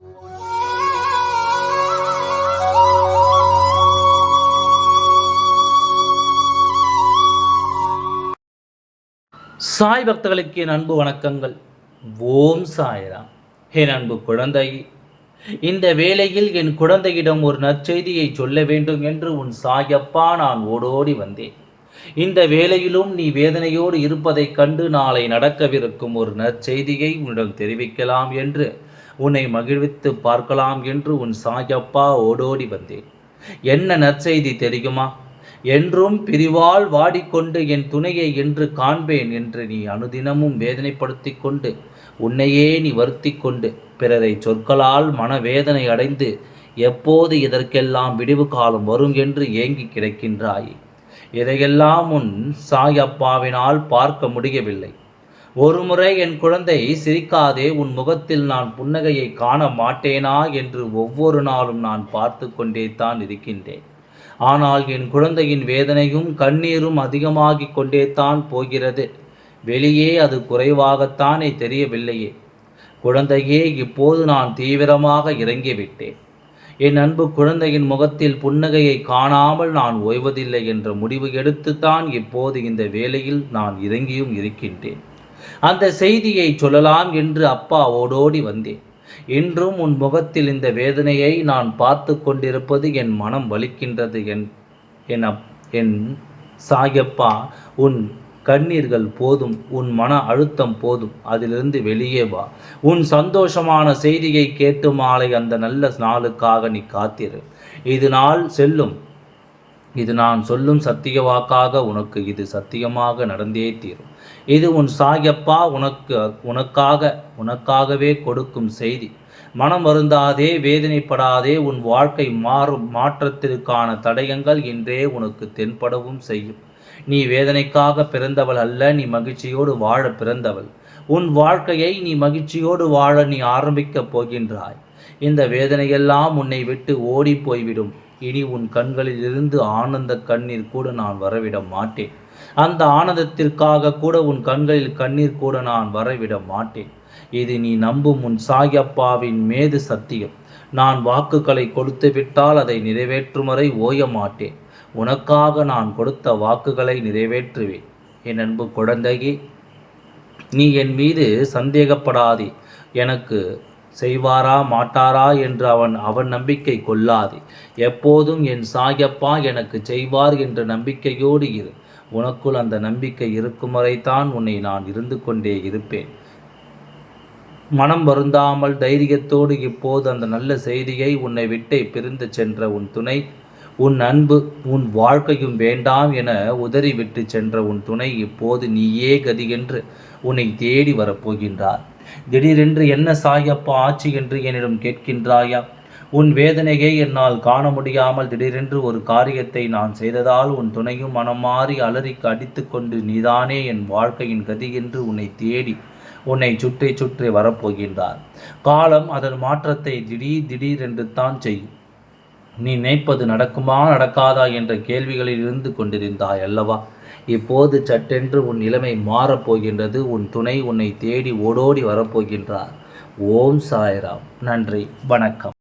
சாய் பக்தர்களுக்கு என் அன்பு வணக்கங்கள். ஓம் சாய்ராம். என் அன்பு குழந்தை இந்த வேளையில் என் குழந்தையிடம் ஒரு நற்செய்தியை சொல்ல வேண்டும் என்று உன் சாயப்பா நான் ஓடோடி வந்தேன். இந்த வேளையிலும் நீ வேதனையோடு இருப்பதைக் கண்டு நாளை நடக்கவிருக்கும் ஒரு நற்செய்தியை உன்னிடம் தெரிவிக்கலாம் என்று உன்னை மகிழ்வித்து பார்க்கலாம் என்று உன் சாயப்பா ஓடோடி வந்தேன். என்ன நற்செய்தி தெரியுமா? என்றும் பிரிவால் வாடிக்கொண்டு என் துணையை என்று காண்பேன் என்று நீ அனுதினமும் வேதனைப்படுத்தி கொண்டு உன்னையே நீ வருத்தி கொண்டு பிறரை சொற்களால் மனவேதனை அடைந்து எப்போது இதற்கெல்லாம் விடிவு காலம் வரும் என்று ஏங்கி கிடக்கின்றாய். இதையெல்லாம் உன் சாயப்பாவினால் பார்க்க முடியவில்லை. ஒருமுறை என் குழந்தை சிரிக்காதே உன் முகத்தில் நான் புன்னகையை காண மாட்டேனா என்று ஒவ்வொரு நாளும் நான் பார்த்து கொண்டே தான் இருக்கின்றேன். ஆனால் என் குழந்தையின் வேதனையும் கண்ணீரும் அதிகமாகிக் கொண்டே தான் போகிறது. வெளியே அது குறைவாகத்தானே தெரியவில்லையே. குழந்தையே இப்போது நான் தீவிரமாக இறங்கிவிட்டேன். என் அன்பு குழந்தையின் முகத்தில் புன்னகையை காணாமல் நான் ஓய்வதில்லை என்ற முடிவு எடுத்துத்தான் இப்போது இந்த வேலையில் நான் இறங்கியும் இருக்கின்றேன். அந்த செய்தியை சொல்லலாம் என்று அப்பா ஓடோடி வந்தேன். இன்றும் உன் முகத்தில் இந்த வேதனையை நான் பார்த்து கொண்டிருப்பது என் மனம் வலிக்கின்றது என் என் அப் என் சாயப்பா உன் கண்ணீர்கள் போதும் உன் மன அழுத்தம் போதும் அதிலிருந்து வெளியே வா. உன் சந்தோஷமான செய்தியை கேட்டு மாலை அந்த நல்ல நாளுக்காக நீ காத்திரு. இது நாள் செல்லும். இது நான் சொல்லும் சத்திய வாக்காக உனக்கு இது சத்தியமாக நடந்தே தீரும். இது உன் சாயப்பா உனக்கு உனக்காக உனக்காகவே கொடுக்கும் செய்தி. மனம் வருந்தாதே வேதனைப்படாதே உன் வாழ்க்கை மாறும் மாற்றத்திற்கான தடயங்கள் இன்றே உனக்கு தென்படவும் செய்யும். நீ வேதனைக்காக பிறந்தவள் அல்ல நீ மகிழ்ச்சியோடு வாழ பிறந்தவள். உன் வாழ்க்கையை நீ மகிழ்ச்சியோடு வாழ நீ ஆரம்பிக்கப் போகின்றாய். இந்த வேதனையெல்லாம் உன்னை விட்டு ஓடி போய்விடும். இனி உன் கண்களிலிருந்து ஆனந்த கண்ணீர் கூட நான் வரவிட மாட்டேன். அந்த ஆனந்தத்திற்காக கூட உன் கண்களில் கண்ணீர் கூட நான் வரவிட மாட்டேன். இது நீ நம்பும் உன் சாயப்பாவின் மேது சத்தியம். நான் வாக்குகளை கொடுத்து விட்டால் அதை நிறைவேற்றும் வரை ஓய மாட்டேன். உனக்காக நான் கொடுத்த வாக்குகளை நிறைவேற்றுவேன். என் அன்பு குழந்தையே நீ என் மீது சந்தேகப்படாதே. எனக்கு செய்வாரா மாட்டாரா என்று அவன் அவன் நம்பிக்கை கொள்ளாதே. எப்போதும் என் சாயப்பா எனக்கு செய்வார் என்ற நம்பிக்கையோடு இரு. உனக்குள் அந்த நம்பிக்கை இருக்கும் வரைத்தான் உன்னை நான் இருந்து கொண்டே இருப்பேன். மனம் வருந்தாமல் தைரியத்தோடு இப்போது அந்த நல்ல செய்தியை உன்னை விட்டே பிரிந்து சென்ற உன் துணை உன் அன்பு உன் வாழ்க்கையும் வேண்டாம் என உதறிவிட்டு சென்ற உன் துணை இப்போது நீயே கதி என்று உன்னை தேடி வரப்போகின்றார். திடீரென்று என்ன சாயப்பா ஆச்சு என்று என்னிடம் கேட்கின்றாயா? உன் வேதனையை என்னால் காண முடியாமல் திடீரென்று ஒரு காரியத்தை நான் செய்ததால் உன் துணையும் மனம் மாறி அலறிக்கு அடித்துக்கொண்டு நீதானே என் வாழ்க்கையின் கதி என்று உன்னை தேடி உன்னை சுற்றி சுற்றி வரப்போகின்றார். காலம் அதன் மாற்றத்தை திடீர் திடீரென்று தான் செய்யும். நீ நினைப்பது நடக்குமா நடக்காதா என்ற கேள்விகளில் இருந்து கொண்டிருந்தாய் அல்லவா? இப்போது சட்டென்று உன் நிலைமை மாறப்போகின்றது உன் துணை உன்னை தேடி ஓடோடி வரப்போகின்றார் ஓம் சாய்ராம். நன்றி. வணக்கம்.